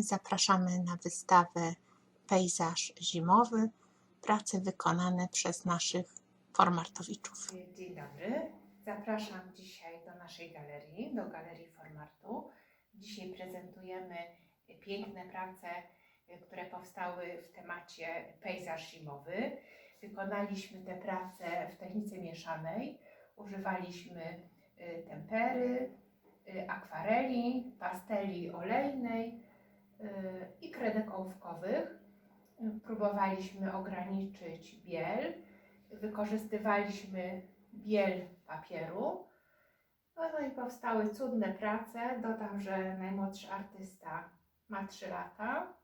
Zapraszamy na wystawę Pejzaż zimowy, prace wykonane przez naszych formartowiczów. Dzień dobry. Zapraszam dzisiaj do naszej galerii, do Galerii Formartu. Dzisiaj prezentujemy piękne prace, które powstały w temacie pejzaż zimowy. Wykonaliśmy te prace w technice mieszanej. Używaliśmy y, tempery, y, akwareli, pasteli olejnej i kredek ołówkowych. Y, Próbowaliśmy ograniczyć biel wykorzystywaliśmy biel papieru. No, no i powstały cudne prace. Dodam, że najmłodszy artysta ma 3 lata.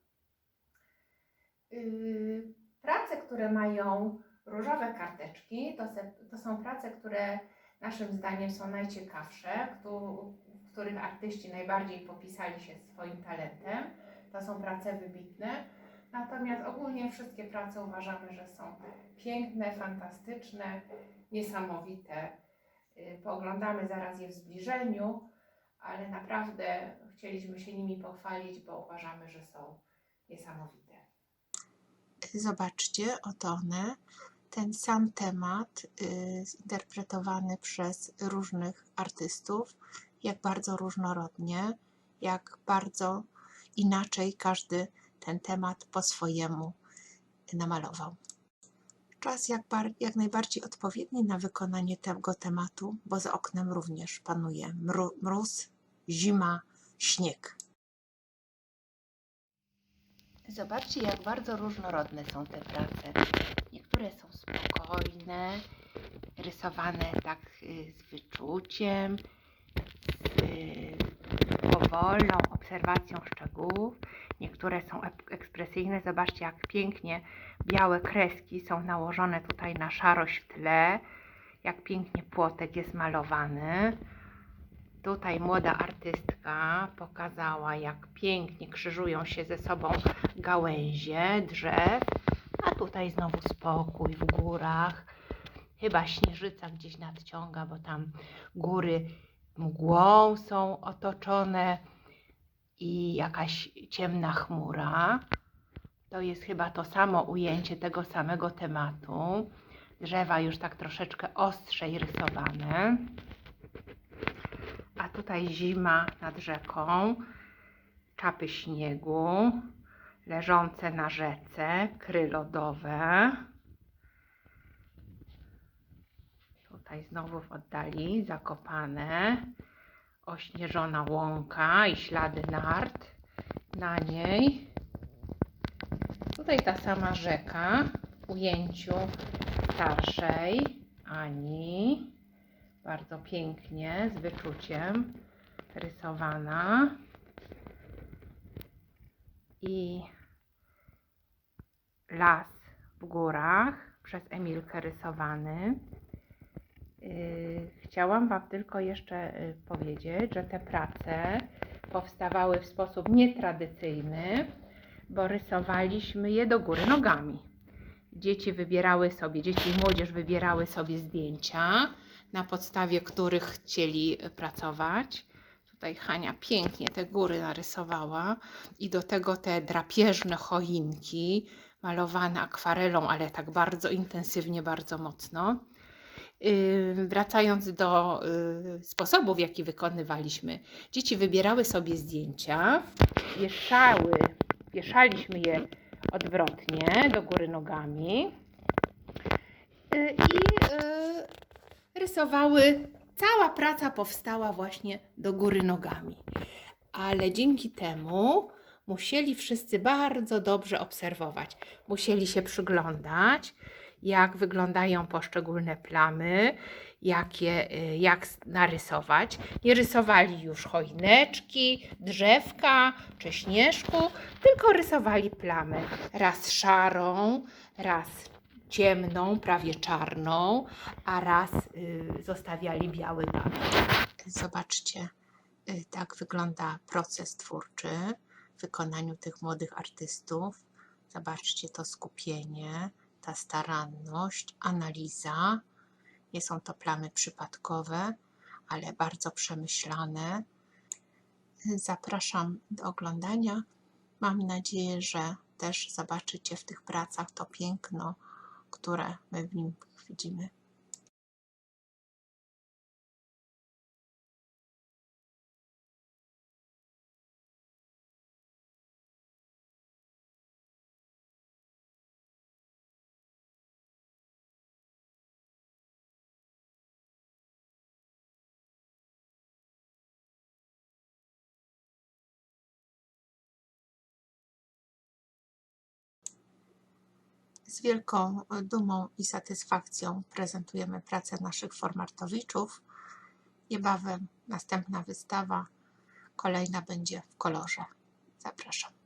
Yy, Prace, które mają różowe karteczki, to, se, to są prace, które naszym zdaniem są najciekawsze, w których artyści najbardziej popisali się swoim talentem. To są prace wybitne. Natomiast ogólnie wszystkie prace uważamy, że są piękne, fantastyczne, niesamowite. Y, Pooglądamy zaraz je w zbliżeniu, ale naprawdę chcieliśmy się nimi pochwalić, bo uważamy, że są niesamowite. Zobaczcie, oto one. Ten sam temat y, zinterpretowany przez różnych artystów, jak bardzo różnorodnie, jak bardzo inaczej każdy ten temat po swojemu namalował. Czas jak, jak najbardziej odpowiedni na wykonanie tego tematu, bo za oknem również panuje mru- mróz, zima, śnieg. Zobaczcie, jak bardzo różnorodne są te prace. Niektóre są spokojne, rysowane tak y, z wyczuciem, powolną obserwacją szczegółów. Niektóre są ekspresyjne. Zobaczcie, jak pięknie białe kreski są nałożone tutaj na szarość w tle. Jak pięknie płotek jest malowany. Tutaj młoda artystka pokazała, jak pięknie krzyżują się ze sobą gałęzie drzew, a tutaj znowu spokój w górach. Chyba śnieżyca gdzieś nadciąga, bo tam góry mgłą są otoczone i jakaś ciemna chmura. To jest chyba to samo ujęcie tego samego tematu. Drzewa już tak troszeczkę ostrzej rysowane. A tutaj zima nad rzeką, czapy śniegu, leżące na rzece, kry lodowe. Tutaj znowu w oddali zakopane, ośnieżona łąka i ślady nart na niej. Tutaj ta sama rzeka w ujęciu starszej Ani bardzo pięknie, z wyczuciem rysowana. I las w górach przez Emilkę rysowany. Yy, Chciałam Wam tylko jeszcze yy, powiedzieć, że te prace powstawały w sposób nietradycyjny, bo rysowaliśmy je do góry nogami. Dzieci wybierały sobie, dzieci i młodzież wybierały sobie zdjęcia na podstawie których chcieli pracować. Tutaj Hania pięknie te góry narysowała i do tego te drapieżne choinki malowane akwarelą, ale tak bardzo intensywnie, bardzo mocno. Wracając do yy, sposobu, w jaki wykonywaliśmy, dzieci wybierały sobie zdjęcia, wieszały, wieszaliśmy je odwrotnie do góry nogami yy, i yy, rysowały. Cała praca powstała właśnie do góry nogami. Ale dzięki temu musieli wszyscy bardzo dobrze obserwować. Musieli się przyglądać, jak wyglądają poszczególne plamy, jakie, y, jak narysować. Nie rysowali już choineczki, drzewka czy śnieżku, tylko rysowali plamę. Raz szarą, raz ciemną, prawie czarną, a raz y, zostawiali biały dam. Zobaczcie, y, tak wygląda proces twórczy w wykonaniu tych młodych artystów. Zobaczcie to skupienie, ta staranność, analiza. Nie są to plamy przypadkowe, ale bardzo przemyślane. Zapraszam do oglądania Mam nadzieję, że też zobaczycie w tych pracach to piękno, które my w nim widzimy. Z wielką dumą i satysfakcją prezentujemy pracę naszych formartowiczów. Niebawem następna wystawa, kolejna będzie w kolorze. Zapraszam.